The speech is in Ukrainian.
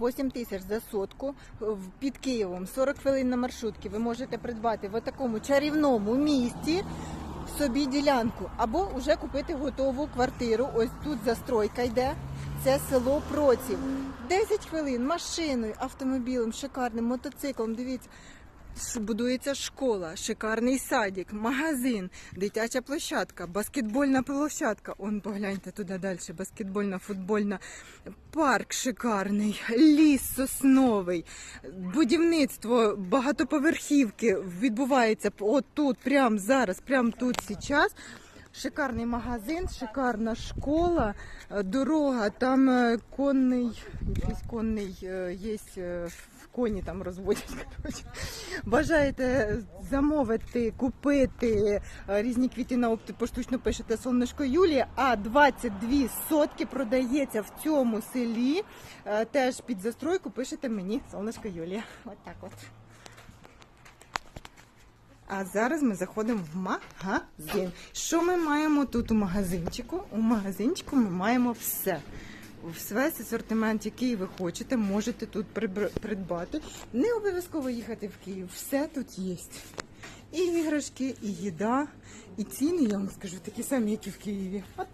8 тисяч за сотку під Києвом, 40 хвилин на маршрутці. Ви можете придбати в такому чарівному місті собі ділянку або вже купити готову квартиру. Ось тут застройка йде. Це село Проців. 10 хвилин машиною, автомобілем, шикарним мотоциклом. Дивіться. Будується школа, шикарний садик, магазин, дитяча площадка, баскетбольна площадка. Он погляньте туди далі. Баскетбольна, футбольна, парк шикарний, ліс сосновий, будівництво багатоповерхівки відбувається отут, прямо зараз, прямо тут зараз. Шикарний магазин, шикарна школа, е, дорога, там е, конний, якийсь конний е, є в коні там розводять. Коротше. Бажаєте замовити, купити різні квіти на опти, поштучно пишете сонечко Юлія, а 22 сотки продається в цьому селі. Теж під застройку пишете мені сонечко Юлія. От так от. А зараз ми заходимо в магазин. Що ми маємо тут у магазинчику? У магазинчику ми маємо все. Весь асортимент, який ви хочете, можете тут придбати. Не обов'язково їхати в Київ. Все тут є. І іграшки, і їда, і ціни, я вам скажу, такі самі, як і в Києві. От.